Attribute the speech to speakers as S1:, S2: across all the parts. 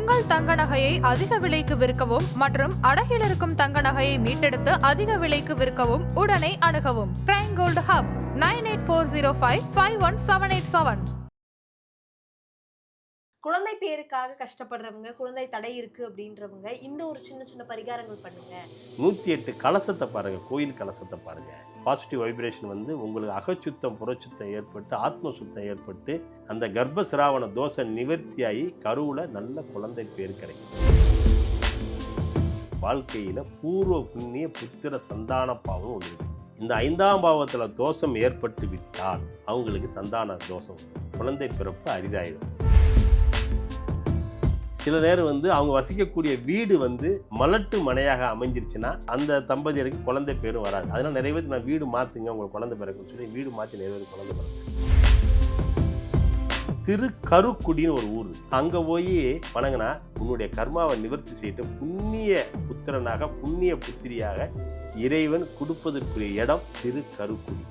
S1: உங்கள் தங்க நகையை அதிக விலைக்கு விற்கவும் மற்றும் அடகில் இருக்கும் தங்க நகையை மீட்டெடுத்து அதிக விலைக்கு விற்கவும் உடனே அணுகவும். Prime gold hub nine eight four zero five five one seven eight seven
S2: குழந்தை பேருக்காக கஷ்டப்படுறவங்க குழந்தை தடை இருக்கு அப்படின்றவங்க இந்த ஒரு சின்ன சின்ன பரிகாரங்கள் பண்ணுங்க.
S3: நூற்றி எட்டு கலசத்தை பாருங்கள் கோயில் கலசத்தை பாருங்கள் பாசிட்டிவ் வைப்ரேஷன் வந்து உங்களுக்கு அகச்சுத்தம் புறச்சுத்தம் ஏற்பட்டு ஆத்ம சுத்தம் ஏற்பட்டு அந்த கர்ப்ப சிராவண தோசை நிவர்த்தியாகி கருவில் நல்ல குழந்தை பேர் கிடைக்கும். வாழ்க்கையில் பூர்வ புண்ணிய புத்திர சந்தான பாவம் ஒன்று இந்த ஐந்தாம் பாவத்தில் தோஷம் ஏற்பட்டு விட்டால் அவங்களுக்கு சந்தான தோஷம் குழந்தை பிறப்பு அரிதாயிடும் சில நேரம் வந்து அவங்க வசிக்கக்கூடிய வீடு வந்து மலட்டு மனையாக அமைஞ்சிருச்சுன்னா அந்த தம்பதியருக்கு குழந்தை பேரும் வராது. அதனால் நிறைய பேருக்கு நான் வீடு மாற்றுங்க உங்களுக்கு குழந்தை பிறக்குன்னு சொல்லி வீடு மாற்றி நிறைய பேர் குழந்தை பிறகு திருக்கருக்குடின்னு ஒரு ஊர் அங்கே போய் வணங்கினா உன்னுடைய கர்மாவை நிவர்த்தி செய்து புண்ணிய புத்திரனாக புண்ணிய புத்திரியாக இறைவன் கொடுப்பதற்குரிய இடம் திருக்கருக்குடி.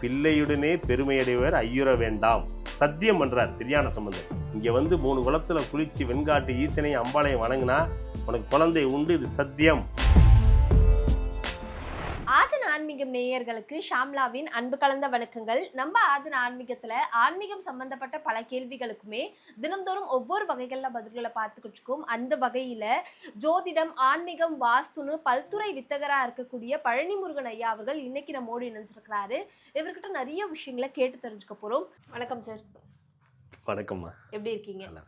S3: பிள்ளையுடனே பெருமையடைவர் ஐயுற வேண்டாம் சத்தியம் பண்றார் திரியான சம்பந்தம் இங்க வந்து மூணு குளத்துல குளிச்சு வெண்காட்டு ஈசனையும் அம்பாளையும் வணங்கினா உனக்கு குழந்தை உண்டு இது சத்தியம்.
S2: ஆதன் ஆன்மீகம் நேயர்களுக்கு ஷாம்லாவின் அன்பு கலந்த வணக்கங்கள். நம்ம ஆதன் ஆன்மீகத்துல ஆன்மீகம் சம்பந்தப்பட்ட பல கேள்விகளுக்குமே தினம்தோறும் ஒவ்வொரு வகைகள்ல பதில்களை பார்த்துக்கிட்டு இருக்கோம். அந்த வகையில ஜோதிடம் ஆன்மீகம் வாஸ்துன்னு பல்துறை வித்தகரா இருக்கக்கூடிய பழனி முருகன் ஐயா அவர்கள் இன்னைக்கு நம்மோடு இணைஞ்சிருக்கிறாரு. இவர்கிட்ட நிறைய விஷயங்களை கேட்டு தெரிஞ்சுக்க போறோம். வணக்கம் சார்.
S3: வணக்கம்மா.
S2: எப்படி இருக்கீங்க?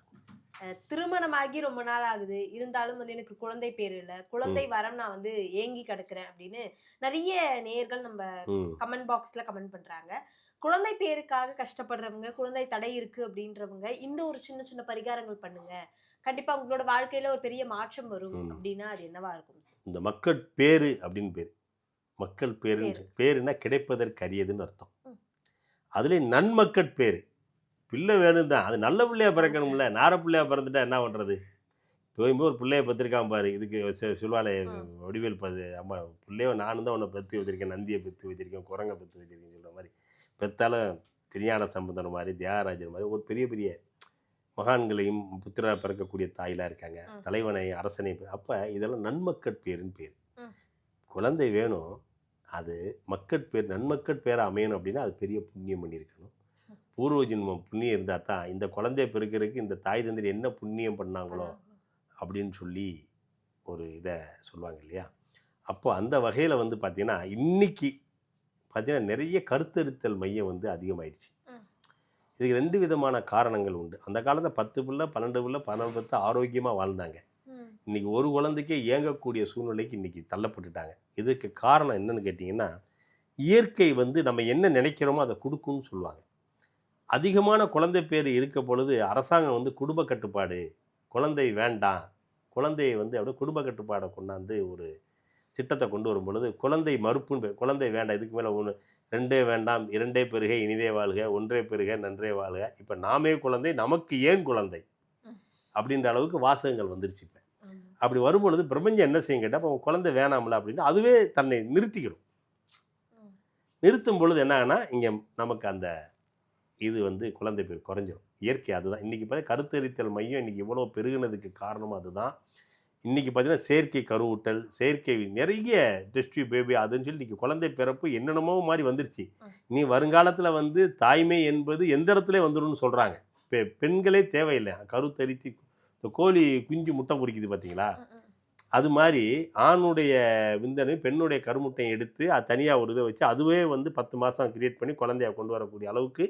S2: திருமணமாகி ரொம்ப நாள் ஆகுது. இருந்தாலும் வந்து எனக்கு குழந்தை பேர் இல்ல. குழந்தை வரம் நான் வந்து ஏங்கி கிடக்குறேன் அப்படின்னு நிறைய நேயர்கள் நம்ம கமெண்ட் பாக்ஸ்ல கமெண்ட் பண்றாங்க. குழந்தை பேருக்காக கஷ்டப்படுறவங்க குழந்தை தடை இருக்கு அப்படின்றவங்க இந்த ஒரு சின்ன சின்ன பரிகாரங்கள் பண்ணுங்க. கண்டிப்பா உங்களோட வாழ்க்கையில ஒரு பெரிய மாற்றம் வரும். அப்படின்னா அது என்னவா இருக்கும்
S3: இந்த மக்கள் பேரு அப்படின்னு பேர். மக்கள் பேரு
S2: பேரு.
S3: பேருன்னா கிடைப்பதற்கு அரியதுன்னு அர்த்தம். அதுல நன்மக்கள் பேரு. பிள்ளை வேணும் தான் அது நல்ல பிள்ளையா பிறக்கணும்ல. நார பிள்ளையா பிறந்துட்டா என்ன பண்றது? போயும்போது ஒரு பிள்ளைய பத்திருக்கான் பாரு. இதுக்கு சொல்லுவாளே. வடிவேல் பது அம்மா பிள்ளையோ நானும் தான் உன்னை பெற்று வச்சிருக்கேன். நந்தியை பெற்று வச்சிருக்கேன். குரங்கை பெற்று வச்சிருக்கேன் சொல்ற மாதிரி. பெத்தாலும் திருஞான சம்பந்தர் மாதிரி தியாகராஜர் மாதிரி ஒரு பெரிய பெரிய மகான்களையும் புத்திரா பிறக்கக்கூடிய தாயெல்லாம் இருக்காங்க. தலைவனை அரசனை அப்போ இதெல்லாம் நன்மக்கள் பேருன்னு பேர். குழந்தை வேணும். அது மக்கட் பேர் நன்மக்கட் பேராக அமையணும் அப்படின்னா அது பெரிய புண்ணியம் பண்ணியிருக்கணும். பூர்வ ஜென்மம் புண்ணியம் இருந்தால் தான் இந்த குழந்தைய பெருக்கிறதுக்கு இந்த தாய் தந்தர் என்ன புண்ணியம் பண்ணாங்களோ அப்படின்னு சொல்லி ஒரு இதை சொல்லுவாங்க இல்லையா? அப்போ அந்த வகையில் வந்து பார்த்தீங்கன்னா இன்னைக்கு பார்த்தீங்கன்னா நிறைய கருத்தரித்தல் மையம் வந்து அதிகமாயிடுச்சு. இதுக்கு ரெண்டு விதமான காரணங்கள் உண்டு. அந்த காலத்தில் பத்து பிள்ளை பன்னெண்டு பிள்ளை பன்னெண்டு பத்து ஆரோக்கியமாக வாழ்ந்தாங்க.
S2: ம்.
S3: இன்னைக்கு ஒரு குழந்தைக்கே இயங்கக்கூடிய சூழ்நிலைக்கு இன்னைக்கு தள்ளப்பட்டுட்டாங்க. இதுக்கு காரணம் என்னன்னு கேட்டிங்கன்னா இயற்கை வந்து நம்ம என்ன நினைக்கிறோமோ அதை கொடுக்கும்னு சொல்லுவாங்க. அதிகமான குழந்தை பேர் இருக்க பொழுது அரசாங்கம் வந்து குடும்ப கட்டுப்பாடு குழந்தை வேண்டாம் குழந்தையை வந்து அப்படியே குடும்ப கட்டுப்பாடை கொண்டாந்து ஒரு திட்டத்தை கொண்டு வரும் பொழுது குழந்தை மறுப்புன்னு. குழந்தை வேண்டாம் இதுக்கு மேலே ஒன்று ரெண்டே வேண்டாம் இரண்டே பெருக இனிதே வாழ்க ஒன்றே பெருக நன்றே வாழ்க இப்போ நாமே குழந்தை நமக்கு ஏன் குழந்தை. அப்படின்ற அளவுக்கு வாசகங்கள் வந்துருச்சு இப்போ. அப்படி வரும்பொழுது பிரபஞ்சம் என்ன செய்யும் கேட்டால் அப்போ குழந்தை வேணாம்ல அப்படின்னு அதுவே தன்னை நிறுத்திக்கிடும். நிறுத்தும் பொழுது என்னன்னா இங்கே நமக்கு அந்த இது வந்து குழந்தை பேர் குறைஞ்சிரும். இயற்கை அதுதான். இன்றைக்கி பார்த்தா கருத்தரித்தல் மையம் இன்றைக்கி இவ்வளோ பெருகினதுக்கு காரணம் அதுதான். இன்றைக்கி பார்த்தீங்கன்னா செயற்கை கருவூட்டல் செயற்கை நிறைய டெஸ்டி பேபி அதுன்னு சொல்லி இன்றைக்கி குழந்தை பிறப்பு என்னென்னமோ மாதிரி வந்துருச்சு. நீ வருங்காலத்தில் வந்து தாய்மை என்பது எந்த இடத்துல வந்துடும்னு சொல்கிறாங்க பெ பெண்களே தேவையில்லை. கருத்தரித்து இந்த கோழி குஞ்சு முட்டை பொரிக்குது பார்த்தீங்களா. அது மாதிரி ஆணுடைய விந்தணு பெண்ணுடைய கருமுட்டையை எடுத்து அது தனியாக ஒரு இதை வச்சு அதுவே வந்து பத்து மாதம் கிரியேட் பண்ணி குழந்தைய கொண்டு வரக்கூடிய அளவுக்கு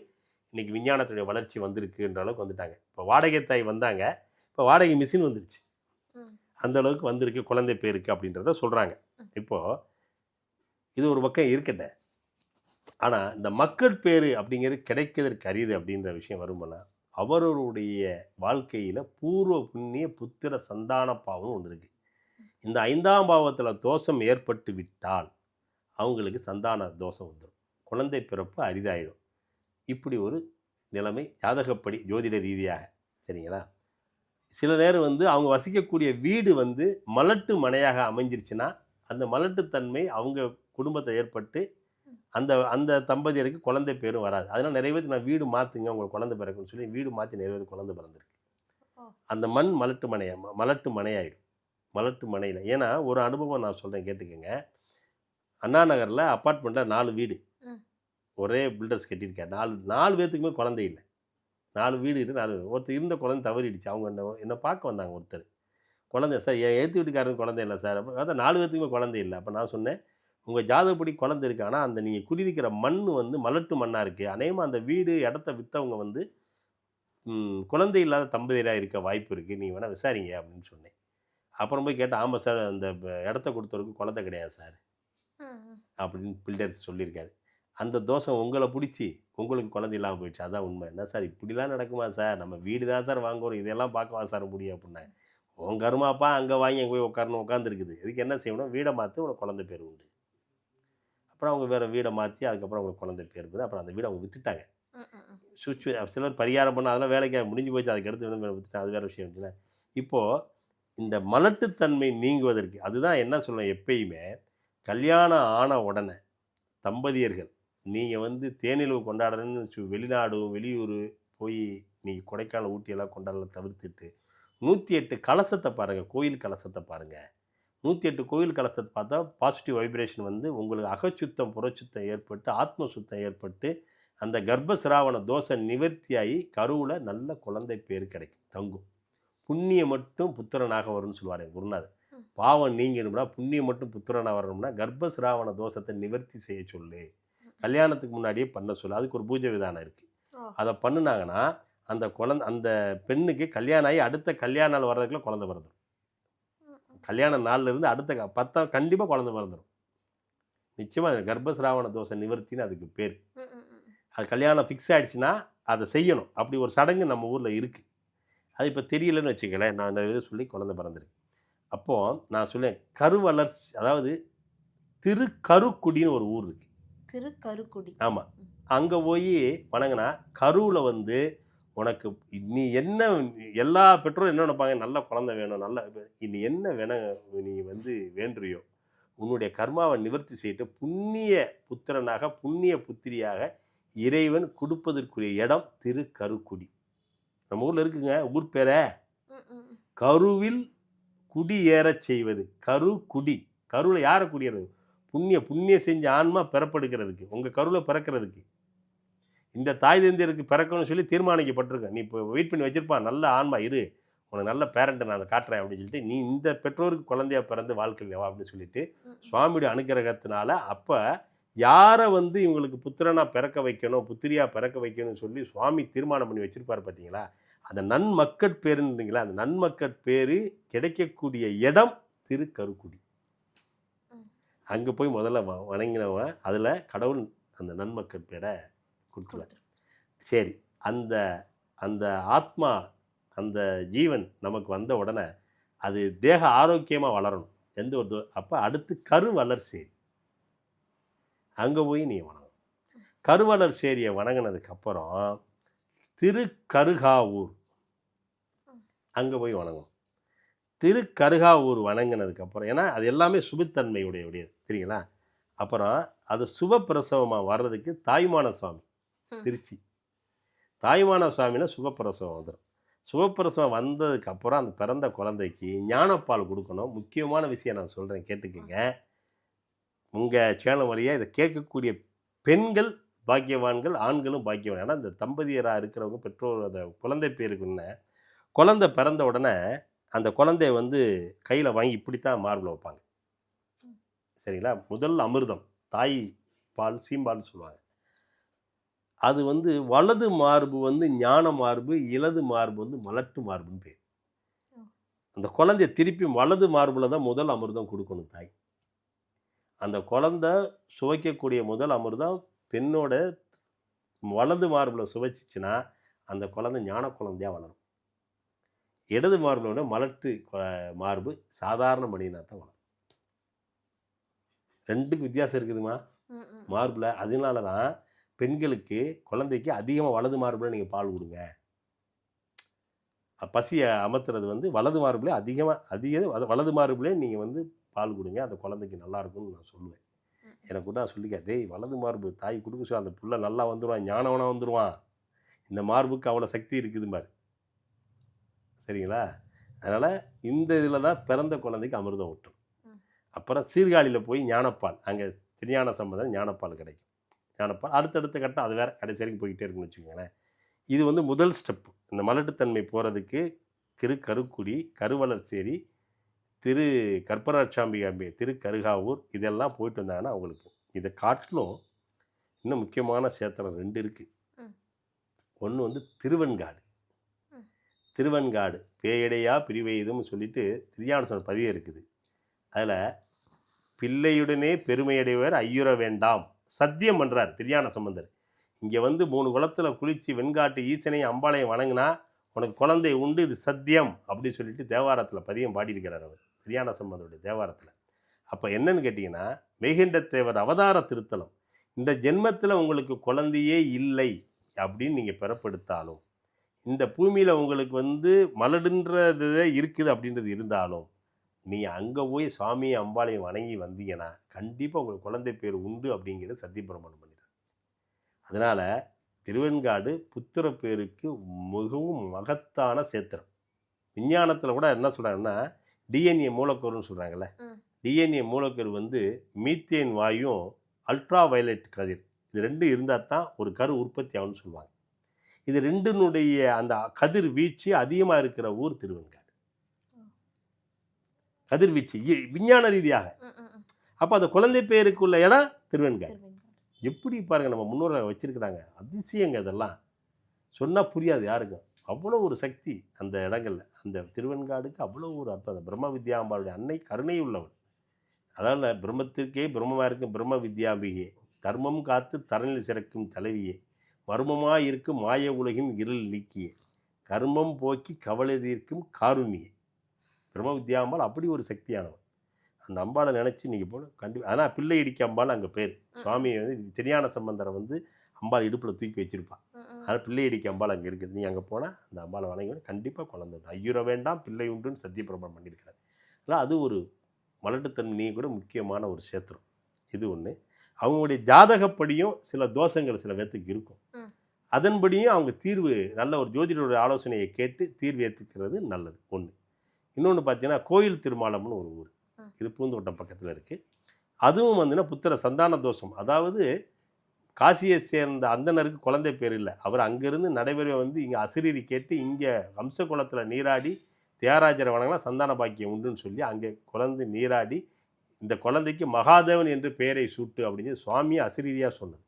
S3: இன்னைக்கு விஞ்ஞானத்துடைய வளர்ச்சி வந்திருக்குன்ற அளவுக்கு வந்துட்டாங்க. இப்போ வாடகை தாய் வந்தாங்க. இப்போ வாடகை மிஷின் வந்துருச்சு. அந்த அளவுக்கு வந்திருக்கு குழந்தை பேருக்கு அப்படின்றத சொல்கிறாங்க இப்போது இது ஒரு பக்கம் இருக்கட்ட. ஆனால் இந்த மக்கள் பேர் அப்படிங்கிறது கிடைக்கிறதுக்கு அரியுது அப்படின்ற விஷயம் வரும்போனா அவரவருடைய வாழ்க்கையில் பூர்வ புண்ணிய புத்திர சந்தான பாவம் ஒன்று இருக்குது இந்த ஐந்தாம் பாவத்தில் தோஷம் ஏற்பட்டு விட்டால் அவங்களுக்கு சந்தான தோஷம் வந்துடும் குழந்தை பிறப்பு அரிதாயிடும். இப்படி ஒரு நிலைமை ஜாதகப்படி ஜோதிட ரீதியாக சரிங்களா? சில நேரம் வந்து அவங்க வசிக்கக்கூடிய வீடு வந்து மலட்டு மனையாக அமைஞ்சிருச்சுன்னா அந்த மலட்டுத்தன்மை அவங்க குடும்பத்தை ஏற்பட்டு அந்த அந்த தம்பதியருக்கு குழந்தை பேரும் வராது. அதனால் நிறைய பேருக்கு நான் வீடு மாற்றுங்க உங்களுக்கு குழந்தை பிறக்குன்னு சொல்லி வீடு மாற்றி நிறைய பேருக்கு குழந்தை பிறந்திருக்கு. அந்த மண் மலட்டு மனையா மலட்டு மனையாயிடும். மலட்டு மனையில். ஏன்னா ஒரு அனுபவம் நான் சொல்கிறேன் கேட்டுக்கோங்க. அண்ணா நகரில் அப்பார்ட்மெண்ட்டில் நாலு வீடு. ஒரே பில்டர்ஸ் கட்டியிருக்காரு நாலு நாலு பேர்த்துக்குமே குழந்தை இல்லை. நாலு வீடு இருக்கு நாலு ஒருத்தர் இருந்த குழந்தை தவறிடுச்சு. அவங்க என்ன என்னை பார்க்க வந்தாங்க ஒருத்தர். குழந்தை சார் என் ஏற்று வீட்டுக்காரங்க குழந்தை இல்லை சார்? அப்போ அதான் நாலு பேர்த்துக்குமே குழந்தை இல்லை. அப்போ நான் சொன்னேன் உங்கள் ஜாதகப்படி குழந்தை இருக்கு. ஆனால் அந்த நீங்கள் குடியிருக்கிற மண் வந்து மலட்டு மண்ணாக இருக்குது அநேகமாக அந்த வீடு இடத்த விற்றவங்க வந்து குழந்தை இல்லாத தம்பதியராக இருக்க வாய்ப்பு இருக்குது நீங்கள் வேணால் விசாரிங்க அப்படின்னு சொன்னேன். அப்புறம் போய் கேட்டேன் ஆமாம் சார். அந்த இடத்த கொடுத்தவருக்கு குழந்தை கிடையாது சார். அப்படின்னு பில்டர்ஸ் சொல்லியிருக்காரு. அந்த தோஷம் உங்களை பிடிச்சி உங்களுக்கு குழந்தை இல்லாமல் போயிடுச்சு. அதான் உண்மை. என்ன சார் இப்படிலாம் நடக்குமா சார்? நம்ம வீடு தான் சார் வாங்குறோம். இதெல்லாம் பார்க்கவா சார் முடியும் அப்படின்னேன். உன் கருமாப்பா அங்கே வாங்கி அங்கே போய் உட்காரணும் உட்காந்துருக்குது இதுக்கு என்ன செய்யணும்? வீடை மாற்றி உனக்கு குழந்தை பேர் உண்டு. அப்புறம் அவங்க வேறு வீடை மாற்றி அதுக்கப்புறம் அவங்களுக்கு குழந்தை பேர் இருக்குது. அப்புறம் அந்த வீடை அவங்க விற்றுட்டாங்க
S2: ம்.
S3: சுச்சு சிலர் பரிகாரம் பண்ண அதெல்லாம் வேலைக்கு முடிஞ்சு போச்சு. அதுக்கு அடுத்து வேணும் விற்றுட்டேன் அது வேறு விஷயம் இருக்குல்ல இப்போது இந்த மலட்டுத்தன்மை நீங்குவதற்கு அதுதான் என்ன சொல்லுவேன் எப்பயுமே கல்யாணம் ஆன உடனே தம்பதியர்கள் நீங்கள் வந்து தேனிலவு கொண்டாடுறேன்னு வச்சு வெளிநாடு வெளியூர் போய் நீங்கள் கொடைக்கானல் ஊட்டியெல்லாம் கொண்டாடலாம் தவிர்த்துட்டு நூற்றி எட்டு கலசத்தை பாருங்கள் கோயில் கலசத்தை பாருங்கள் நூற்றி எட்டு கோயில் கலசத்தை பார்த்தா பாசிட்டிவ் வைப்ரேஷன் வந்து உங்களுக்கு அகச்சுத்தம் புறச்சுத்தம் ஏற்பட்டு ஆத்ம சுத்தம் ஏற்பட்டு அந்த கர்ப்ப சிராவண தோஷை நிவர்த்தியாகி கருவில் நல்ல குழந்தை பேர் கிடைக்கும் தங்கும். புண்ணியம் மட்டும் புத்திரனாக வரும்னு சொல்லுவார் என் குருநாதர். பாவம் நீங்கணும்னா புண்ணியம் மட்டும் புத்திரனாக வரணும்னா கர்ப்ப சிராவண தோஷத்தை நிவர்த்தி செய்ய சொல்லு. கல்யாணத்துக்கு முன்னாடியே பண்ண சொல்லு. அதுக்கு ஒரு பூஜை விதானம் இருக்குது. அதை பண்ணுனாங்கன்னா அந்த குழந்தை அந்த பெண்ணுக்கு கல்யாணம் ஆகி அடுத்த கல்யாண நாள் வர்றதுக்குள்ள குழந்தை பிறந்துடும். கல்யாண நாள்ல இருந்து அடுத்த பத்தா கண்டிப்பாக குழந்தை பிறந்துடும் நிச்சயமாக கர்ப்ப சிராவண தோஷை நிவர்த்தின்னு அதுக்கு பேர். அது கல்யாணம் ஃபிக்ஸ் ஆயிடுச்சுன்னா அதை செய்யணும். அப்படி ஒரு சடங்கு நம்ம ஊரில் இருக்குது அது இப்போ தெரியலன்னு வச்சுக்கலேன் நான் நிறைய சொல்லி குழந்தை பிறந்திருக்கு. அப்போது நான் சொல்லேன் கருவளர்ச்சி அதாவது திருக்கருக்குடின்னு ஒரு ஊர் இருக்குது
S2: திருக்கருக்குடி
S3: ஆமாம் அங்கே போய் வணங்கினா கருவில் வந்து உனக்கு நீ என்ன எல்லா பெற்றோரும் என்ன நினைப்பாங்க? நல்ல குழந்தை வேணும் நல்ல நீ என்ன வேண நீ வந்து வேண்டுறியோ? உன்னுடைய கர்மாவை நிவர்த்தி செய்யிட்டு புண்ணிய புத்திரனாக புண்ணிய புத்திரியாக இறைவன் கொடுப்பதற்குரிய இடம் திருக்கருக்குடி நம்ம ஊரில் இருக்குங்க ஊர் பேரை. கருவில் குடியேறச் செய்வது கரு குடி கருவில் யாரை குடியேறது புண்ணிய புண்ணிய செஞ்ச ஆன்மா பிறப்படுகிறதுக்கு உங்கள் கருவில் பிறக்கிறதுக்கு. இந்த தாய் தந்தையருக்கு பிறக்கணும்னு சொல்லி தீர்மானிக்கப்பட்டிருக்க. நீ இப்போ வெயிட் பண்ணி வச்சிருப்பான் நல்ல ஆன்மா இரு. உனக்கு நல்ல பேரண்ட்டை நான் அதை காட்டுறேன் அப்படின்னு சொல்லிட்டு நீ இந்த பெற்றோருக்கு குழந்தையா பிறந்து வாழ்க்கையில் வா அப்படின்னு சொல்லிட்டு. சுவாமியுடைய அனுக்கிரகத்தினால அப்போ யாரை வந்து இவங்களுக்கு புத்திரனா பிறக்க வைக்கணும் புத்திரியா பிறக்க வைக்கணும்னு சொல்லி சுவாமி தீர்மானம் பண்ணி வச்சிருப்பாரு பார்த்தீங்களா அந்த நன்மக்கட் பேருன்றீங்களா அந்த நன்மக்கட் பேரு கிடைக்கக்கூடிய இடம் திருக்கருக்குடி. அங்கே போய் முதல்ல வ- வணங்கினவன் அதில் கடவுள் அந்த நன்மக்கட் பேரை கொடுத்துருவார்
S2: கொடுத்துரு.
S3: சரி அந்த அந்த ஆத்மா அந்த ஜீவன் நமக்கு வந்த உடனே அது தேக ஆரோக்கியமாக வளரணும். எந்த ஒரு தோ- அப்போ அடுத்து கருவளர் சேரி. அங்கே போய் நீ வணங்கணும். கருவளர் சேரியை வணங்கினதுக்கு அப்புறம் திருக்கருகாவூர். அங்கே போய் வணங்கணும். திருக்கருகாவூர் வணங்கினதுக்கு அப்புறம் ஏன்னா அது எல்லாமே சுபத்தன்மையுடைய உடையது தெரியுங்களா? அப்புறம் அது சுபப்பிரசவமாக வர்றதுக்கு தாய்மான சுவாமி. திருச்சி. தாய்மான சுவாமினா சுகப்பிரசவம் வந்துடும் சுகப்பிரசவம் வந்ததுக்கு அப்புறம் அந்த பிறந்த குழந்தைக்கு ஞானப்பால் கொடுக்கணும். முக்கியமான விஷயம் நான் சொல்கிறேன் கேட்டுக்கங்க. உங்கள் சேனல் வழியாக இதை கேட்கக்கூடிய பெண்கள் பாக்கியவான்கள் ஆண்களும் பாக்கியவான். ஏன்னா இந்த தம்பதியராக இருக்கிறவங்க பெற்றோர் அந்த குழந்தை பேருக்குன்னு குழந்தை பிறந்த உடனே அந்த குழந்தைய வந்து கையில் வாங்கி இப்படித்தான் மார்பில் வைப்பாங்க. சரிங்களா? முதல் அமிர்தம். தாய் பால் சீம்பால்னு சொல்லுவாங்க. அது வந்து வலது மார்பு வந்து ஞான மார்பு இலது மார்பு வந்து மலட்டு மார்புன்னு பேர். அந்த குழந்தைய திருப்பி வலது மார்பில் தான் முதல் அமிர்தம் கொடுக்கணும் தாய். அந்த குழந்தை சுவைக்கக்கூடிய முதல் அமிர்தம் பெண்ணோட வலது மார்பில் சுவைச்சிச்சுன்னா அந்த குழந்தை ஞான குழந்தையாக வளரும். இடது மார்பிலோட மலட்டு மார்பு சாதாரண மனிதனாக தான் வளரும். ரெண்டுக்கு வித்தியாசம் இருக்குதுமா. மார்பில் அதனால தான் பெண்களுக்கு குழந்தைக்கு அதிகமாக வலது மார்பில் நீங்கள் பால் கொடுங்க. பசியை அமர்த்துறது வந்து வலது மார்பிலே அதிகமாக அதிக வல- வலது மார்பிலே நீங்கள் வந்து பால் கொடுங்க. அந்த குழந்தைக்கு நல்லா இருக்கும்னு நான் சொல்லுவேன். எனக்கு கூட நான் சொல்லிக்க டேய் வலது மார்பு தாய் கொடுக்க சொல்லி அந்த புள்ள நல்லா வந்துடுவான் ஞானவனாக வந்துடுவான் இந்த மார்புக்கு அவ்வளோ சக்தி இருக்குது பாரு. சரிங்களா? அதனால் இந்த இதில் தான் பிறந்த குழந்தைக்கு அமிர்தம் ஊட்டும்.
S2: ம்.
S3: அப்புறம் சீர்காழியில் போய் ஞானப்பால் அங்கே திருஞான சம்பந்தம் ஞானப்பால் கிடைக்கும். ஞானப்பால் அடுத்தடுத்த கட்டம் அது வேறு கடைசி வரைக்கும் போய்கிட்டே இருக்குன்னு வச்சுக்கோங்களேன். இது வந்து முதல் ஸ்டெப்பு இந்த மலட்டுத்தன்மை போகிறதுக்கு திரு கருக்குடி கருவளர்சேரி திரு கற்பராட்சாம்பிகாம்பி திரு கருகாவூர் இதெல்லாம் போயிட்டு வந்தாங்கன்னா அவங்களுக்கு இதை காட்டிலும் இன்னும் முக்கியமான சேத்திரம் ரெண்டு இருக்குது. ஒன்று வந்து திருவெண்காடு. திருவெண்காடு பேயடையா பிரிவெய்தும்னு சொல்லிட்டு திருஞான பதிவு இருக்குது. அதில் பிள்ளையுடனே பெருமையடைவர் ஐயுற வேண்டாம். சத்தியம் பண்ணுறார் திரியான சம்பந்தர். இங்கே வந்து மூணு குளத்தில் குளித்து வெண்காட்டு ஈசனையும் அம்பாளையும் வணங்கினா உனக்கு குழந்தை உண்டு இது சத்தியம். அப்படின்னு சொல்லிட்டு தேவாரத்தில் பதியம் பாடியிருக்கிறார் அவர் திரியான சம்பந்தருடைய தேவாரத்தில். அப்போ என்னன்னு கேட்டிங்கன்னா மெய்கண்ட தேவர் அவதார திருத்தலம். இந்த ஜென்மத்தில் உங்களுக்கு குழந்தையே இல்லை அப்படின்னு நீங்கள் பெறப்படுத்தாலும் இந்த பூமியில் உங்களுக்கு வந்து மலடுன்றது இருக்குது அப்படின்றது இருந்தாலும் நீ அங்கே போய் சுவாமி அம்பாளையும் வணங்கி வந்தீங்கன்னா கண்டிப்பாக உங்களுக்கு குழந்தை பேர் உண்டு அப்படிங்கிறது சத்தியபிரமாணம் பண்ணிடுறார் அதனால் திருவெண்காடு புத்திர பேருக்கு மிகவும் மகத்தான சேத்திரம். விஞ்ஞானத்தில் கூட என்ன சொல்கிறாங்கன்னா டிஎன்ஏ மூலக்கூறுன்னு சொல்கிறாங்கல்ல. டிஎன்ஏ மூலக்கூறு வந்து மீத்தேன் வாயும் அல்ட்ரா வயலட் கதிர். இது ரெண்டும் இருந்தால் தான் ஒரு கரு உற்பத்தி ஆகும்னு சொல்லுவாங்க. இது ரெண்டினுடைய அந்த கதிர் வீச்சு அதிகமாக இருக்கிற ஊர் திருவெண்காடு. கதிர்வீச்சு விஞ்ஞான ரீதியாக. அப்போ அந்த குழந்தை பேருக்குள்ள இடம் திருவெண்காடு.
S2: திருவெண்காடு.
S3: எப்படி பாருங்க நம்ம முன்னோர்கள் வச்சிருக்கிறாங்க. அதிசயங்க அதெல்லாம் சொன்னால் புரியாது யாருக்கும் அவ்வளோ ஒரு சக்தி அந்த இடங்கள்ல. அந்த திருவெண்காடுக்கு அவ்வளோ ஒரு அர்த்தம் அந்த பிரம்ம வித்யாம்பாளுடைய அன்னை கருணை உள்ளவள். அதாவது பிரம்மத்திற்கே பிரம்மமாக இருக்கும் பிரம்ம வித்யாம்பிகே. தர்மம் காத்து தரணில் சிறக்கும் தலைவியே. மர்மமாய் இருக்கும் மாய உலகின் இருள் நீக்கியே. கர்மம் போக்கி கவலை தீர்க்கும் காருண்யே. பிரம்ம வித்யாம்பாள் அப்படி ஒரு சக்தியானவள். அந்த அம்பாளை நினச்சி நீங்கள் போகணும் கண்டிப்பாக ஆனால் பிள்ளை இடிக்க அம்பாள் அங்கே பேர். சுவாமி வந்து திருஞான சம்பந்தரை வந்து அம்பாள் இடுப்பில் தூக்கி வச்சிருப்பான். அதனால் பிள்ளை இடிக்க அம்பாள் அங்கே இருக்குது. நீ அங்கே போனால் அந்த அம்பாளை வணங்கி கண்டிப்பாக குழந்தை உண்டு. ஐயுற வேண்டாம் பிள்ளை உண்டுன்னு சத்தியபிரபம் பண்ணியிருக்கிறார். அதனால் அது ஒரு மலட்டுத்தன்மை கூட முக்கியமான ஒரு சேத்திரம் இது ஒன்று அவங்களுடைய ஜாதகப்படியும் சில தோஷங்கள் சில பேர்த்துக்கு இருக்கும். அதன்படியும் அவங்க தீர்வு நல்ல ஒரு ஜோதிடரோட ஆலோசனையை கேட்டு தீர்வு ஏற்றுக்கிறது நல்லது. ஒன்று இன்னொன்று பார்த்தீங்கன்னா கோயில் திருமாலம்னு ஒரு ஊர். இது பூந்தோட்டம் பக்கத்தில் இருக்குது அதுவும் வந்துன்னா புத்திர சந்தான தோஷம். அதாவது காசியை சேர்ந்த அந்தனருக்கு குழந்தை பேர் இல்லை. அவர் அங்கேருந்து நடைபெற வந்து இங்கே அசிரீரி கேட்டு இங்கே வம்ச குளத்தில் நீராடி தியாகராஜரை வணங்கலாம் சந்தான பாக்கியம் உண்டுன்னு சொல்லி அங்கே குழந்தை நீராடி இந்த குழந்தைக்கு மகாதேவன் என்று பெயரை சூட்டு அப்படின்னு சொல்லி சுவாமியை அசிரீரியாக சொன்னது.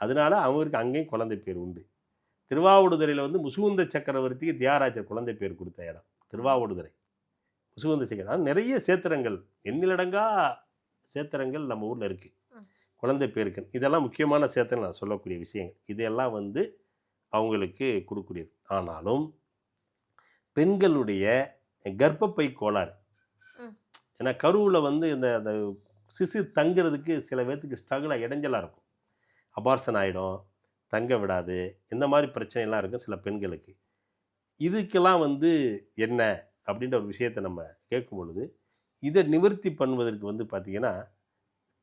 S3: அதனால அவருக்கு அங்கேயும் குழந்தை பேர் உண்டு. திருவாவூடுதுறையில் வந்து முசுகுந்த சக்கரவர்த்திக்கு தியாகராஜர் குழந்தை பேர் கொடுத்த இடம். திருவாவூடுதுறை. முசுகுந்த அதாவது நிறைய சேத்திரங்கள். எண்ணிலடங்கா சேத்திரங்கள் நம்ம ஊரில் இருக்குது. குழந்தை பேருக்கு இதெல்லாம் முக்கியமான சேத்திரம் நான் சொல்லக்கூடிய விஷயங்கள். இதெல்லாம் வந்து அவங்களுக்கு கொடுக்கக்கூடியது. ஆனாலும் பெண்களுடைய கர்ப்பப்பை கோளாறு. ஏன்னா கருவில் வந்து இந்த அந்த சிசு தங்குறதுக்கு சில பேர்த்துக்கு ஸ்ட்ரகிளாக இடைஞ்சலாக இருக்கும். அபார்சன் ஆகிடும் தங்க விடாது. இந்த மாதிரி பிரச்சனைலாம் இருக்கும் சில பெண்களுக்கு. இதுக்கெல்லாம் வந்து என்ன? அப்படின்ற ஒரு விஷயத்தை நம்ம கேட்கும் பொழுது இதை நிவர்த்தி பண்ணுவதற்கு வந்து பார்த்திங்கன்னா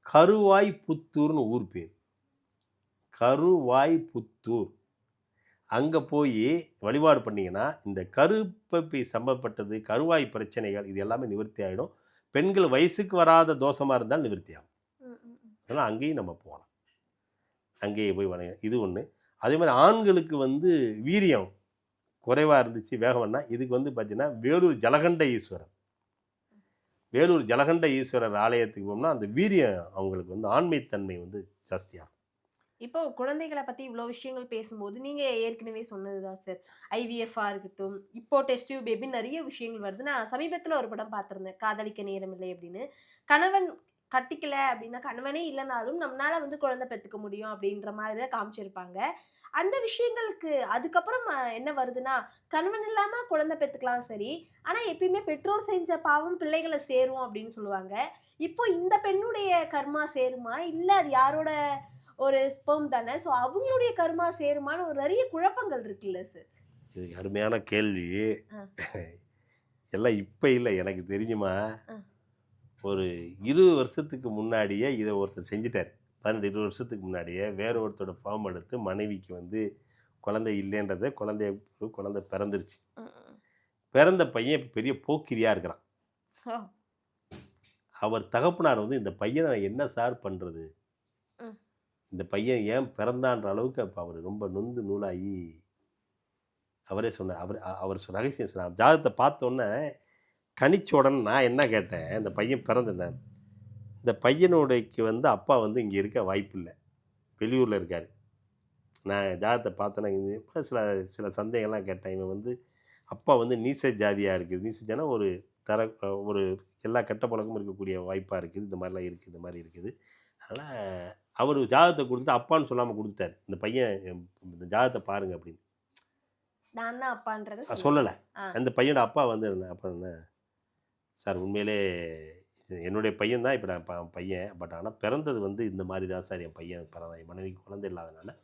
S3: கருவாய் புத்தூர்னு ஊர் பேர். கருவாய் புத்தூர். அங்கே போய் வழிபாடு பண்ணிங்கன்னா இந்த கருப்பை சம்பந்தப்பட்டது கருவாய் பிரச்சனைகள் இது எல்லாமே நிவர்த்தி ஆகிடும் பெண்கள் வயசுக்கு வராத தோஷமாக இருந்தால் நிவர்த்தி ஆகும். அதனால் அங்கேயும் நம்ம போகலாம். அங்கேயே போய் வணங்க இது ஒன்று அதே மாதிரி ஆண்களுக்கு வந்து வீரியம். குறைவாக இருந்துச்சு வேகம்னா இதுக்கு வந்து பார்த்தீங்கன்னா வேலூர் ஜலகண்ட ஈஸ்வரர். வேலூர் ஜலகண்ட ஈஸ்வரர் ஆலயத்துக்கு போனோம்னா அந்த வீரியம் அவங்களுக்கு வந்து ஆண்மைத்தன்மை வந்து ஜாஸ்தியாகும்
S2: இப்போ குழந்தைகளை பற்றி இவ்வளோ விஷயங்கள் பேசும்போது நீங்கள் ஏற்கனவே சொன்னது தான் சார் ஐவிஎஃப்ஆ இருக்கட்டும் இப்போ டெஸ்ட் டியூப் பேபி நிறைய விஷயங்கள் வருது. நான் சமீபத்தில் ஒரு படம் பார்த்துருந்தேன் காதலிக்க நேரம் இல்லை அப்படின்னு. கணவன் கட்டிக்கல அப்படின்னா கணவனே இல்லைனாலும் நம்மளால வந்து குழந்தை பெற்றுக்க முடியும் அப்படின்ற மாதிரி தான் காமிச்சிருப்பாங்க. அந்த விஷயங்களுக்கு அதுக்கப்புறம் என்ன வருதுன்னா கணவன் இல்லாம குழந்தை பெற்றுக்கலாம் சரி. ஆனா எப்பயுமே பெற்றோர் செஞ்ச பாவம் பிள்ளைகளை சேரும் அப்படின்னு சொல்லுவாங்க. இப்போ இந்த பெண்ணுடைய கர்மா சேருமா? இல்ல அது யாரோட ஒரு ஸ்பெர்ம் தானே? ஸோ அவங்களுடைய கர்மா சேருமான்னு ஒரு நிறைய குழப்பங்கள் இருக்குல்ல சார்
S3: இது அருமையான கேள்வி. எல்லாம் இப்போ இல்லை எனக்கு தெரிஞ்சுமா. ஒரு இருபது வருஷத்துக்கு முன்னாடியே இதை ஒருத்தர் செஞ்சிட்டார். பன்னெண்டு இருபது வருஷத்துக்கு முன்னாடியே வேற ஒருத்தரோட ஃபார்ம் எடுத்து மனைவிக்கு வந்து குழந்தை இல்லைன்றதை குழந்தைய குழந்தை பிறந்துருச்சு. பிறந்த பையன் இப்போ பெரிய போக்கிரியாக இருக்கிறான். அவர் தகப்பனார் வந்து இந்த பையனை நான் என்ன சார் பண்ணுறது. இந்த பையன் ஏன் பிறந்தான்ற அளவுக்கு அப்போ அவர் ரொம்ப நொந்து நூலாகி அவரே சொன்னார். அவர் அவர் ரகசியம் சொன்னார். ஜாதகத்தை பார்த்தோன்னே கணிச்ச உடனே நான் என்ன கேட்டேன்? இந்த பையன் பிறந்தேன் இந்த பையனுடையக்கு வந்து அப்பா வந்து இங்கே இருக்க வாய்ப்பு இல்லை வெளியூரில் இருக்கார். நான் ஜாதகத்தை பார்த்தோன்னே இப்ப சில சில சந்தேகம்லாம் கேட்டேன். இவன் வந்து அப்பா வந்து நீச ஜாதியாக இருக்குது. நீச ஜானா ஒரு தர ஒரு எல்லா கெட்ட பழக்கமும் இருக்கக்கூடிய வாய்ப்பாக இருக்குது. இந்த மாதிரிலாம் இருக்குது இந்த மாதிரி இருக்குது. அதனால் அவர் ஜாதகத்தை கொடுத்துட்டு அப்பான்னு சொல்லாமல் கொடுத்துட்டாரு. இந்த பையன் இந்த ஜாதகத்தை பாருங்க அப்படின்னு.
S2: நான் தான் அப்பான்றத
S3: சொல்லலை. அந்த பையனோட அப்பா வந்து என்ன அப்பா என்ன? சார் உண்மையிலே என்னுடைய பையன் தான் இப்போ நான் பையன். பட் ஆனால் பிறந்தது வந்து இந்த மாதிரி தான் சார். என் பையன் பிறந்தான் என் மனைவிக்கு குழந்தை இல்லாதனால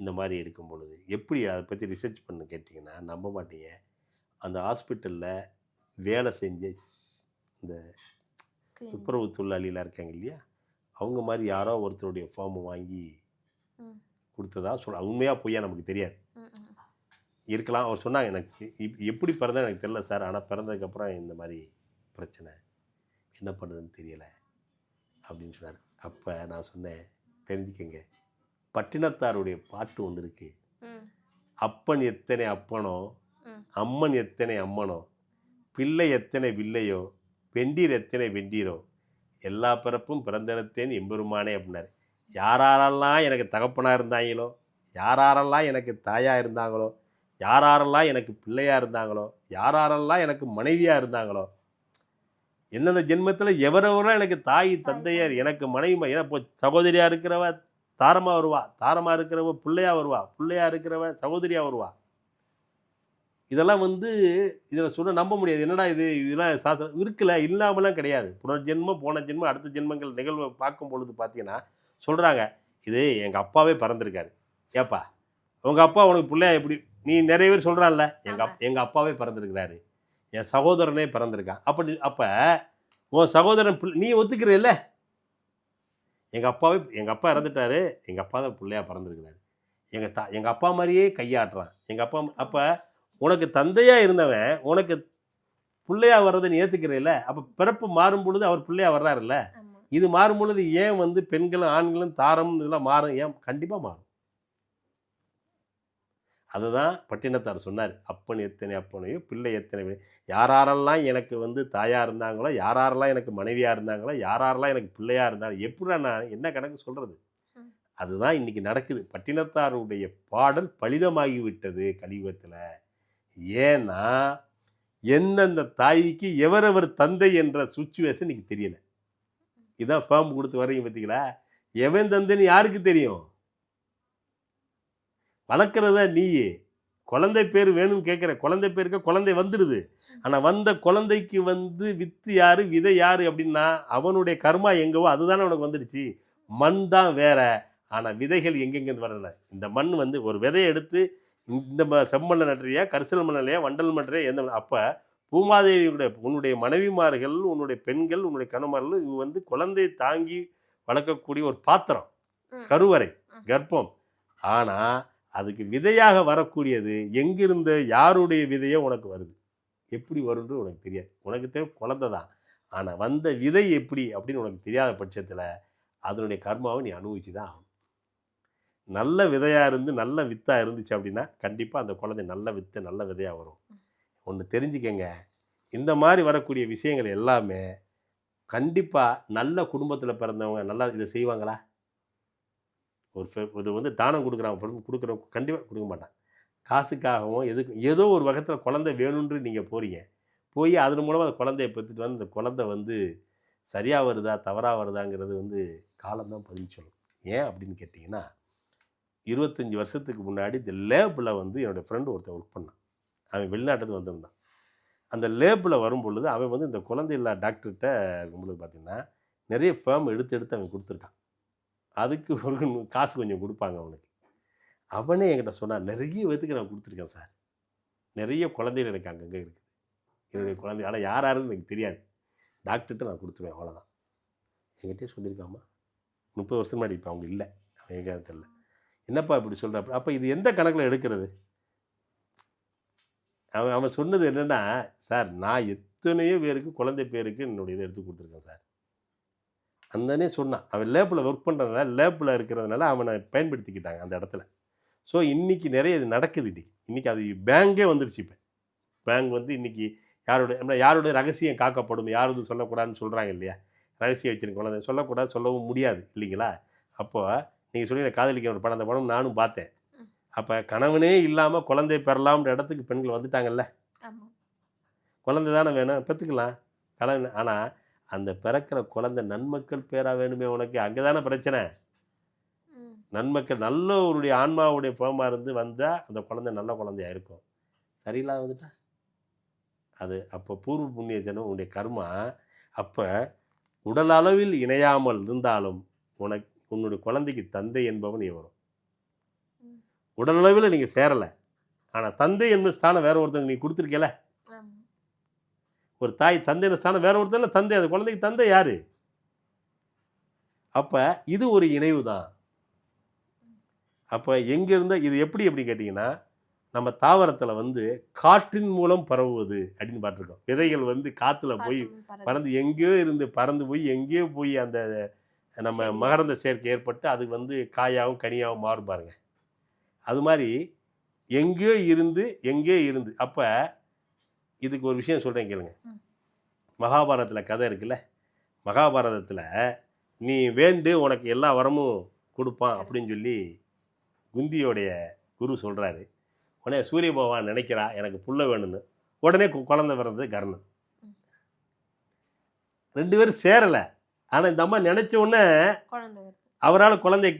S3: இந்த மாதிரி எடுக்கும் பொழுது எப்படி அதை பற்றி ரிசர்ச் பண்ணு கேட்டிங்கன்னா நம்ப மாட்டீங்க. அந்த ஹாஸ்பிட்டலில் வேலை செஞ்ச இந்த துப்புரவு தொழிலாளிலாம் இருக்காங்க இல்லையா? அவங்க மாதிரி யாரோ ஒருத்தருடைய ஃபார்மை வாங்கி. கொடுத்ததா சொல்ல உண்மையாக பொய்யா நமக்கு தெரியாது. இருக்கலாம். அவர் சொன்னாங்க எனக்கு இப் எப்படி பிறந்தா எனக்கு தெரியல சார். ஆனால் பிறந்ததுக்கப்புறம் இந்த மாதிரி பிரச்சனை. என்ன பண்ணுறதுன்னு தெரியலை அப்படின்னு சொன்னார் அப்போ நான் சொன்னேன் தெரிஞ்சுக்கங்க பட்டினத்தாருடைய பாட்டு ஒன்று இருக்குது. அப்பன் எத்தனை அப்பனோ. அம்மன் எத்தனை அம்மனோ பிள்ளை எத்தனை பிள்ளையோ வெண்டீர் எத்தனை வெண்டீரோ எல்லா பிறப்பும் பிறந்திடத்தேன் எம்பெருமானே அப்படின்னாரு யாரெல்லாம் எனக்கு தகப்பனாக இருந்தாங்களோ யாரெல்லாம் எனக்கு தாயாக இருந்தாங்களோ யாரெல்லாம் எனக்கு பிள்ளையாக இருந்தாங்களோ யாரெல்லாம் எனக்கு மனைவியாக இருந்தாங்களோ எந்தெந்த ஜென்மத்தில் எவரெவரெல்லாம் எனக்கு தாய் தந்தையர் எனக்கு மனைவி ஏன்னா இப்போ சகோதரியாக இருக்கிறவ தாரமாக வருவா தாரமாக இருக்கிறவ பிள்ளையாக வருவா பிள்ளையாக இருக்கிறவ சகோதரியாக வருவா. இதெல்லாம் வந்து இதில் சொல்ல நம்ப முடியாது. என்னடா இது? இதெல்லாம் சாஸ்திரம் இருக்குல்ல இல்லாமலாம் கிடையாது. புனர்ஜென்மம் போன ஜென்மம் அடுத்த ஜென்மங்கள் நிகழ்வை பார்க்கும் பொழுது பார்த்தீங்கன்னா சொல்கிறாங்க இது எங்கள் அப்பாவே பிறந்திருக்காரு. ஏப்பா? உங்கள் அப்பா உனக்கு பிள்ளையா எப்படி? நீ நிறைய பேர் சொல்கிறான்ல எங்கள் அப் எங்கள் அப்பாவே பிறந்திருக்கிறாரு. என் சகோதரனே பிறந்திருக்கான். அப்படி அப்போ உன் சகோதரன் பிள்ளை- நீ ஒத்துக்கிறல்ல? எங்கள் அப்பாவே எங்கள் அப்பா இறந்துட்டாரு. எங்கள் அப்பா தான் பிள்ளையா பிறந்திருக்கிறாரு. எங்கள் தா எங்கள் அப்பா மாதிரியே கையாட்டுறான். எங்கள் அப்பா அப்போ உனக்கு தந்தையாக இருந்தவன் உனக்கு பிள்ளையா வர்றதை நீ ஏற்றுக்கிறல்ல அப்போ பிறப்பு மாறும் பொழுது அவர் பிள்ளையா வர்றாருல்ல. இது மாறும் பொழுது ஏன் வந்து பெண்களும் ஆண்களும் தாரம் இதெல்லாம் மாறும்? ஏன்? கண்டிப்பாக மாறும். அதுதான் பட்டினத்தார் சொன்னார். அப்பன் எத்தனை அப்பனையோ பிள்ளை எத்தனை பிள்ளை. யாராரெல்லாம் எனக்கு வந்து தாயாக இருந்தாங்களோ யாராரெல்லாம் எனக்கு மனைவியாக இருந்தாங்களோ யாராரெல்லாம் எனக்கு பிள்ளையாக இருந்தாலும் எப்படி நான் என்ன கணக்கு சொல்கிறது. அதுதான் இன்னைக்கு நடக்குது. பட்டினத்தாருடைய பாடல் பலிதமாகி விட்டது கலியுகத்தில். ஏன்னா எந்தெந்த தாய்க்கு எவரவர் தந்தை என்ற சுச்சுவேஷன் இன்னைக்கு தெரியல. இதான் ஃபேம் கொடுத்து வர்றீங்க பார்த்தீங்களா எவன் தந்தைன்னு யாருக்கு தெரியும்? வளர்க்குறதா நீ குழந்தை பேர் வேணும்னு கேட்குற குழந்தை பேருக்கு குழந்தை வந்துடுது. ஆனால் வந்த குழந்தைக்கு வந்து வித்து யாரு விதை யாரு அப்படின்னா அவனுடைய கர்மா எங்கவோ அதுதானே உனக்கு வந்துடுச்சு. மண் தான் வேற. ஆனால் விதைகள் எங்கெங்கேருந்து வரல இந்த மண் வந்து ஒரு விதையை எடுத்து இந்த ம செம்மண்ணில் நட்டுறியா கரிசல் மண்ணிலையா வண்டல் மண்ணிலையா எந்த அப்போ பூமாதேவியுடைய உன்னுடைய மனைவிமார்கள் உன்னுடைய பெண்கள் உன்னுடைய கணவர்கள் இவங்க வந்து குழந்தையை தாங்கி வளர்க்கக்கூடிய ஒரு பாத்திரம். கருவறை. கர்ப்பம். ஆனால் அதுக்கு விதையாக வரக்கூடியது எங்கிருந்து யாருடைய விதையோ உனக்கு வருது? எப்படி வரும்னு உனக்கு தெரியாது. உனக்கு தேவை குழந்தை தான். ஆனால் வந்த விதை எப்படி அப்படின்னு உனக்கு தெரியாத பட்சத்தில் அதனுடைய கர்மாவை நீ அனுபவிச்சு தான் ஆகும் நல்ல விதையாக இருந்து நல்ல வித்தாக இருந்துச்சு அப்படின்னா கண்டிப்பாக அந்த குழந்தை நல்ல வித்து நல்ல விதையாக வரும். ஒன்று தெரிஞ்சுக்கங்க. இந்த மாதிரி வரக்கூடிய விஷயங்கள் எல்லாமே கண்டிப்பாக நல்ல குடும்பத்தில் பிறந்தவங்க நல்லா இதை செய்வாங்களா? ஒரு இது வந்து தானம் கொடுக்குறாங்க கொடுக்குற கண்டிப்பாக கொடுக்க மாட்டான். காசுக்காகவும் எதுக்கு ஏதோ ஒரு வகத்தில் குழந்தை வேணும்னு நீங்கள் போகிறீங்க போய் அதன் மூலமாக அந்த குழந்தைய பெற்றுட்டு வந்து அந்த குழந்தை வந்து சரியாக வருதா தவறாக வருதாங்கிறது வந்து காலம்தான் பதிவு சொல்லும். ஏன் அப்படின்னு கேட்டிங்கன்னா இருபத்தஞ்சி வருஷத்துக்கு முன்னாடி இந்த லேபில் வந்து என்னோடய ஃப்ரெண்டு ஒருத்தன் ஒர்க் பண்ணான். அவன் வெளிநாட்டுக்கு வந்திருந்தான். அந்த லேபில் வரும் பொழுது அவன் வந்து இந்த குழந்தை இல்லா டாக்டர்கிட்ட இருக்கும்பொழுது பார்த்திங்கன்னா நிறைய ஃபேம் எடுத்து எடுத்து அவன் கொடுத்துருக்கான். அதுக்கு ஒரு காசு கொஞ்சம் கொடுப்பாங்க அவனுக்கு. அவனே என்கிட்ட சொன்னான் நிறைய பேத்துக்கு நான் கொடுத்துருக்கேன் சார். நிறைய குழந்தைகள் எனக்கு அங்கங்கே இருக்குது. என்னுடைய குழந்தை ஆனால் யார் யாருன்னு எனக்கு தெரியாது. டாக்டர்கிட்ட நான் கொடுத்துருவேன் அவ்வளோதான் என்கிட்டயே சொல்லியிருக்காமா முப்பது வருஷம் முன்னாடி இப்போ அவங்க இல்லை. அவன் எங்கே தெரில என்னப்பா இப்படி சொல்கிற அப்போ இது எந்த கணக்கில் எடுக்கிறது? அவன் அவன் சொன்னது என்னென்னா சார் நான் எத்தனையோ பேருக்கு குழந்தை பேருக்கு என்னுடைய இதை எடுத்து கொடுத்துருக்கேன் சார். அந்தனே சொன்னான். அவன் லேப்பில் ஒர்க் பண்ணுறதுனால லேப்பில் இருக்கிறதுனால அவனை பயன்படுத்திக்கிட்டாங்க அந்த இடத்துல. ஸோ இன்றைக்கி நிறைய இது நடக்குது இன்றைக்கி இன்றைக்கி அது பேங்கே வந்துருச்சு இப்போ. பேங்க் வந்து இன்றைக்கி யாரோட யாரோட ரகசியம் காக்கப்படும் யாரும் சொல்லக்கூடாதுன்னு சொல்கிறாங்க இல்லையா? ரகசியம் வச்சிருக்க குழந்தை. சொல்லக்கூடாது சொல்லவும் முடியாது இல்லைங்களா? அப்போ நீங்கள் சொல்லி காதலிக்க ஒரு படம் அந்த படம் நானும் பார்த்தேன். அப்போ கணவனே இல்லாமல் குழந்தை பெறலாம்ன்ற இடத்துக்கு பெண்கள் வந்துட்டாங்கல்ல? குழந்தை தானே வேணும் பெற்றுக்கலாம் கலன் ஆனால் அந்த பிறக்கிற குழந்தை நன்மக்கள் பேரா வேணுமே உனக்கு அங்கே தானே பிரச்சனை. நன்மக்கள் நல்லவருடைய ஆன்மாவுடைய ஃபேமாக இருந்து வந்தால் அந்த குழந்தை நல்ல குழந்தையா இருக்கும். சரியில்லாத வந்துட்டா? அது அப்போ பூர்வ புண்ணிய ஜனம் உன்னுடைய கர்மா அப்போ உடல் அளவில் இணையாமல் இருந்தாலும் உனக்கு உன்னுடைய குழந்தைக்கு தந்தை என்பவன் வரும்
S2: ம்.
S3: உடல் அளவில் நீங்கள் சேரலை. ஆனால் தந்தை என்பது ஸ்தானம் வேற ஒருத்தங்க நீ கொடுத்துருக்கல. ஒரு தாய் தந்தைன ஸ்தானம் வேற ஒருத்தர் இல்ல, தந்தை. அந்த குழந்தைக்கு தந்தை யாரு? அப்ப இது ஒரு இணைவு தான். அப்ப எங்க இருந்தா இது எப்படி எப்படி கேட்டிங்கன்னா நம்ம தாவரத்துல வந்து காற்றின் மூலம் பரவுவது அப்படின்னு பார்த்துருக்கோம் விதைகள் வந்து காத்துல போய். பறந்து எங்கேயோ இருந்து பறந்து போய் எங்கேயோ போய் அந்த நம்ம. மகரந்த சேர்க்கை ஏற்பட்டு அது வந்து காயாகவும் கனியாகவும் மாறும் பாருங்க. அது மாதிரி எங்கேயோ இருந்து எங்கேயோ இருந்து அப்போ இதுக்கு ஒரு விஷயம் சொல்கிறேன் கேளுங்க. மகாபாரதத்தில் கதை இருக்குல்ல? மகாபாரதத்தில் நீ வேண்டு உனக்கு எல்லா வரமும் கொடுப்பான் அப்படின்னு சொல்லி குந்தியோடைய குரு சொல்கிறாரு உடனே சூரிய பகவான் நினைக்கிறா எனக்கு புள்ள வேணும்னு. உடனே குழந்தை பிறந்தது கர்ணன். ரெண்டு பேரும் சேரலை. ஆனால் இந்த அம்மா நினச்ச உடனே அவரால் குழந்தை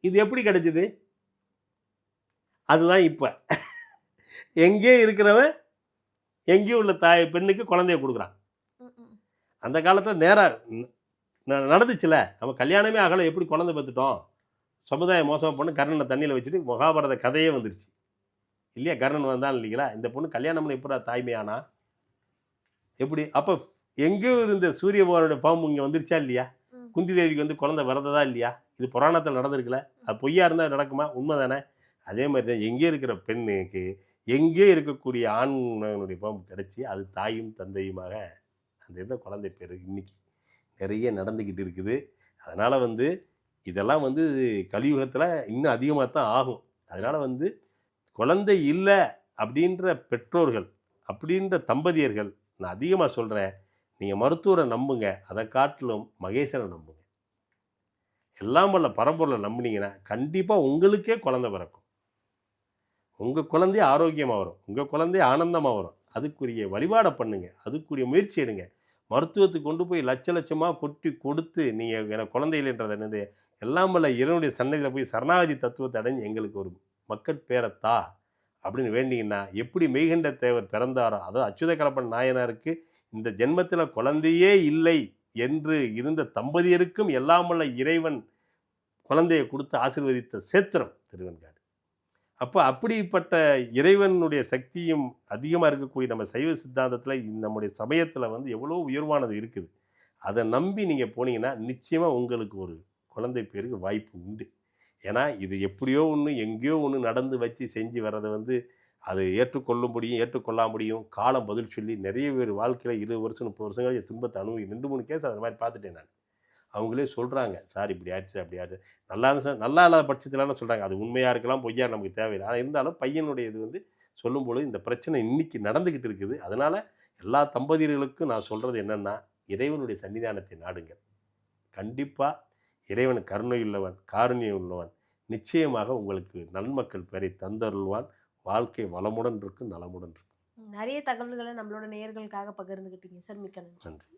S3: இது எப்படி கிடைச்சிது? அதுதான் இப்போ. எங்கேயோ இருக்கிறவன்? எங்கேயும் உள்ள தாய் பெண்ணுக்கு குழந்தைய கொடுக்குறான். அந்த காலத்தில் நேராக நடந்துச்சுல. நம்ம கல்யாணமே ஆகலை எப்படி குழந்தை பெற்றுட்டோம் சமுதாயம் மோசமாக பொண்ணு கர்ணனை தண்ணியில் வச்சுட்டு மகாபாரத கதையே வந்துருச்சு. இல்லையா? கர்ணன் வந்தான் இல்லைங்களா? இந்த பொண்ணு கல்யாணம் பண்ணி எப்படா தாய்மையானா? எப்படி? அப்போ எங்கேயோ இருந்த சூரிய பகவானோட பாம்பு இங்கே வந்துருச்சா இல்லையா. குந்தி தேவிக்கு வந்து குழந்தை வரதா இல்லையா? இது புராணத்தில் நடந்திருக்குல்ல அது பொய்யா இருந்தால் நடக்குமா? உண்மை தானே அதே மாதிரி தான் எங்கே இருக்கிற பெண்ணுக்கு எங்கே இருக்கக்கூடிய ஆண்னுடைய பாம்பு கிடச்சி அது தாயும் தந்தையுமாக அந்த இருந்த குழந்தை பேர் இன்னைக்கு நிறைய நடந்துக்கிட்டு இருக்குது. அதனால் வந்து இதெல்லாம் வந்து கலியுகத்தில் இன்னும் அதிகமாக தான் ஆகும். அதனால் வந்து குழந்தை இல்லை அப்படின்ற பெற்றோர்கள் அப்படின்ற தம்பதியர்கள் நான் அதிகமாக சொல்கிறேன் நீங்கள் மருத்துவரை நம்புங்க அதை காட்டிலும் மகேசனை நம்புங்க. எல்லாம் வல்ல பரம்பொருளை நம்புனீங்கன்னா கண்டிப்பாக உங்களுக்கே குழந்தை பிறக்கும். உங்கள் குழந்தை ஆரோக்கியமாக வரும் உங்கள் குழந்தை ஆனந்தமாக வரும் அதுக்குரிய வழிபாடை பண்ணுங்கள் அதுக்குரிய முயற்சி எடுங்க. மருத்துவத்துக்கு கொண்டு போய் லட்ச லட்சமாக கொட்டி கொடுத்து நீங்கள் எனக்கு குழந்தை என்னது? எல்லாம் வல்ல இறைவனுடைய சன்னதியில் போய் சரணாகதி தத்துவத்தை அடைஞ்சு எங்களுக்கு ஒரு மக்கட் பேரத்தா அப்படின்னு வேண்டிங்கன்னா எப்படி மெய்கண்ட தேவர் பிறந்தாரோ அதாவது அச்சுத கலப்பன் நாயனாருக்கு இந்த ஜென்மத்தில் குழந்தையே இல்லை என்று இருந்த தம்பதியருக்கும் எல்லாமல்ல இறைவன் குழந்தையை கொடுத்து ஆசீர்வதித்த சேத்திரம் திருவெண்காடு. அப்போ அப்படிப்பட்ட இறைவனுடைய சக்தியும் அதிகமாக இருக்கக்கூடிய நம்ம சைவ சித்தாந்தத்தில் நம்முடைய சமயத்தில் வந்து எவ்வளோ உயர்வானது இருக்குது. அதை நம்பி நீங்கள் போனீங்கன்னா நிச்சயமாக உங்களுக்கு ஒரு குழந்தை பேருக்கு வாய்ப்பு உண்டு. ஏன்னா இது எப்படியோ ஒன்று எங்கேயோ ஒன்று நடந்து வச்சு செஞ்சு வர்றதை வந்து அது ஏற்றுக்கொள்ள முடியும் ஏற்றுக்கொள்ள முடியும். காலம் பதில் சொல்லி நிறைய பேர் வாழ்க்கையில் இருபது வருஷம் முப்பது வருஷங்கள் துன்பத்தை அனுபவி ரெண்டு மூணு கேஸ் அது மாதிரி பார்த்துட்டேன் நான். அவங்களே சொல்கிறாங்க சார் இப்படி ஆச்சு அப்படி ஆச்சு நல்லா இருந்தா சார் நல்லா இல்லாத பட்சத்திலான சொல்கிறாங்க அது உண்மையாக இருக்கலாம் பொய்யா நமக்கு தேவையில்லை. ஆனால் இருந்தாலும் பையனுடைய இது வந்து சொல்லும்பொழுது இந்த பிரச்சனை இன்னைக்கு நடந்துக்கிட்டு இருக்குது. அதனால் எல்லா தம்பதியர்களுக்கும் நான் சொல்கிறது என்னென்னா இறைவனுடைய சன்னிதானத்தை நாடுங்கள். கண்டிப்பாக இறைவன் கருணை உள்ளவன் காருண்யம் உள்ளவன் நிச்சயமாக உங்களுக்கு நன்மக்கள் பெறை தந்தருள்வான். வாழ்க்கை வளமுடன் இருக்கும் நலமுடன் இருக்கும்.
S2: நிறைய தகவல்களை நம்மளோட நேயர்களுக்காக பகிர்ந்துக்கிட்டீங்க சார் மிக்க
S3: நன்றி.